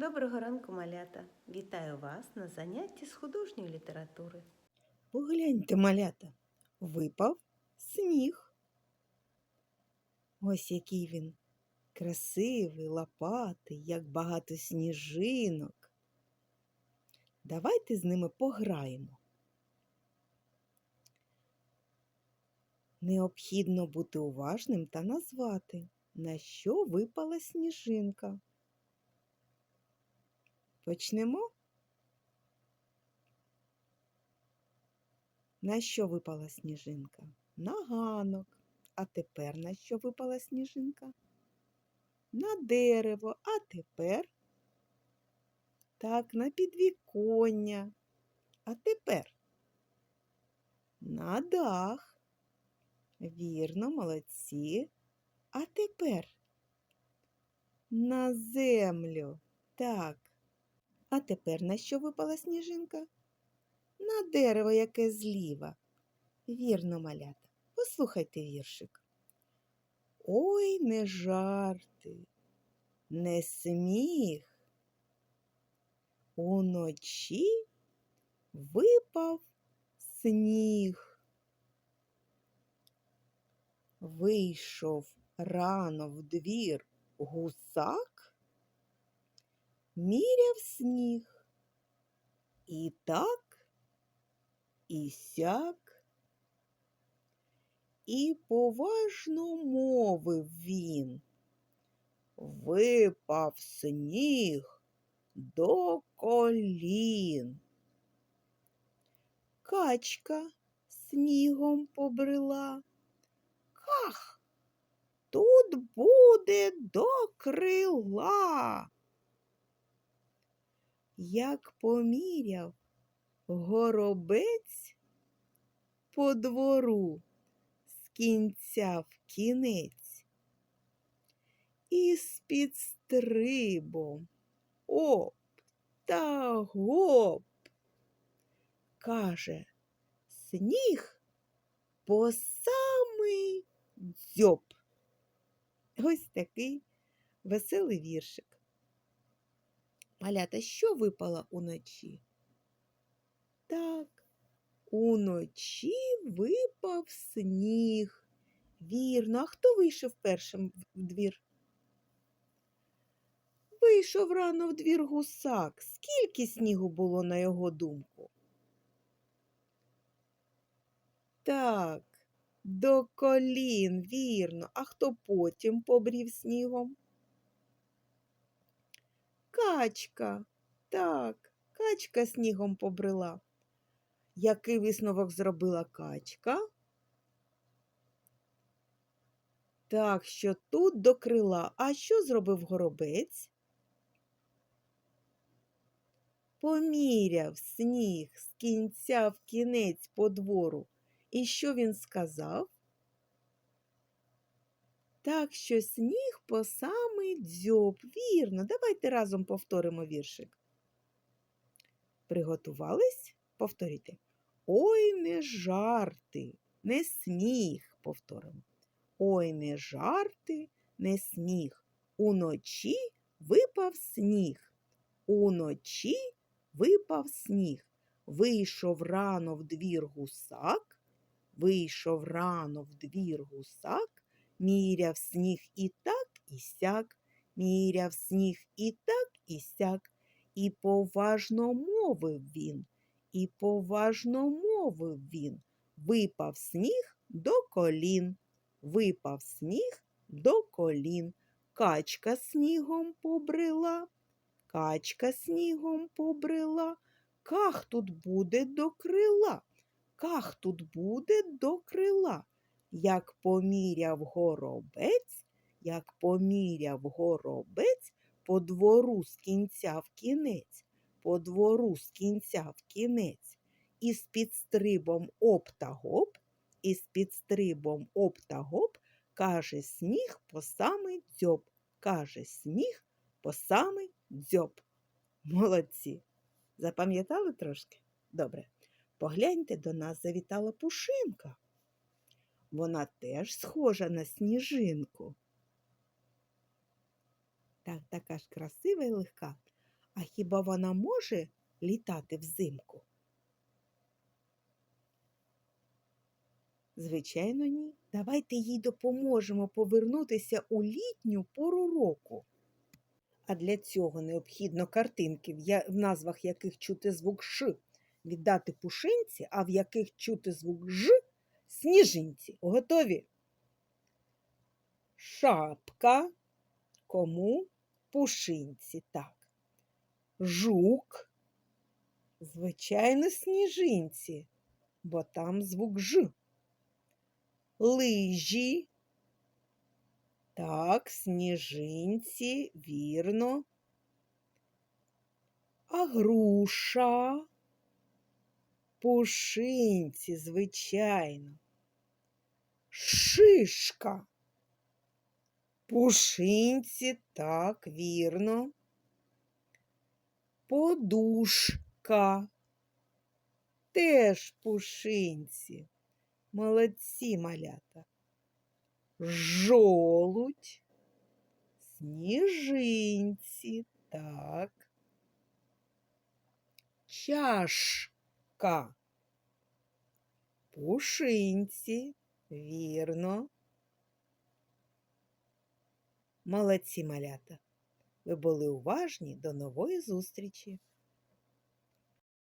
Доброго ранку, малята! Вітаю вас на занятті з художньої літератури. Погляньте, малята, випав сніг. Ось який він красивий, лопатий, як багато сніжинок. Давайте з ними пограємо. Необхідно бути уважним та назвати, на що випала сніжинка. Почнемо. На що випала сніжинка? На ганок. А тепер на що випала сніжинка? На дерево. А тепер так, на підвіконня. А тепер на дах. Вірно, молодці. А тепер на землю. Так. А тепер на що випала сніжинка? На дерево, яке зліва. Вірно, малята. Послухайте віршик. Ой, не жарти, не сміх. Уночі випав сніг. Вийшов рано в двір гусак, міряв сніг. І так, і сяк, і поважно мовив він. Випав сніг до колін. Качка снігом побрела. Ках, тут буде до крила. Як поміряв горобець по двору з кінця в кінець, і з підстрибом оп та гоп, каже, сніг по самий дзьоб. Ось такий веселий віршик. Малята, що випало уночі? Так, уночі випав сніг. Вірно, а хто вийшов першим в двір? Вийшов рано в двір гусак. Скільки снігу було на його думку? Так, до колін, вірно. А хто потім побрів снігом? Качка. Так, качка снігом побрела. Який висновок зробила качка? Так, що тут до крила. А що зробив горобець? Поміряв сніг з кінця в кінець по двору. І що він сказав? Так що сніг по самий дзьоб. Вірно, давайте разом повторимо віршик. Приготувались? Повторюйте. Ой, не жарти, не сміх, повторимо. Ой, не жарти, не сміх. Уночі випав сніг. Уночі випав сніг. Вийшов рано в двір гусак, вийшов рано в двір гусак, міряв сніг і так, і сяк, міряв сніг і так, і сяк, і поважно мовив він, і поважно мовив він. Випав сніг до колін, випав сніг до колін. Качка снігом побрела, качка снігом побрела. Ках тут буде до крила, ках тут буде до крила. Як поміряв горобець, як поміряв горобець по двору з кінця в кінець, по двору з кінця в кінець, і з підстрибом оп та гоп, і з підстрибом оп та гоп, каже сніг по самий дзьоб, каже сніг по самий дзьоб. Молодці! Запам'ятали трошки? Добре. Погляньте, до нас завітала пушинка. Вона теж схожа на сніжинку. Так, така ж красива і легка. А хіба вона може літати взимку? Звичайно, ні. Давайте їй допоможемо повернутися у літню пору року. А для цього необхідно картинки, в, назвах яких чути звук Ш, віддати пушинці, а в яких чути звук Ж сніжинці. Готові? Шапка. Кому? Пушинці. Так. Жук. Звичайно, сніжинці, бо там звук Ж. Лижі. Так, сніжинці, вірно. А груша. Пушинці, звичайно. Шишка. Пушинці, так, вірно. Подушка. Теж пушинці. Молодці малята. Жолудь. Сніжинці. Так. Чашка. Пушинці. Вірно. Молодці малята. Ви були уважні. До нової зустрічі!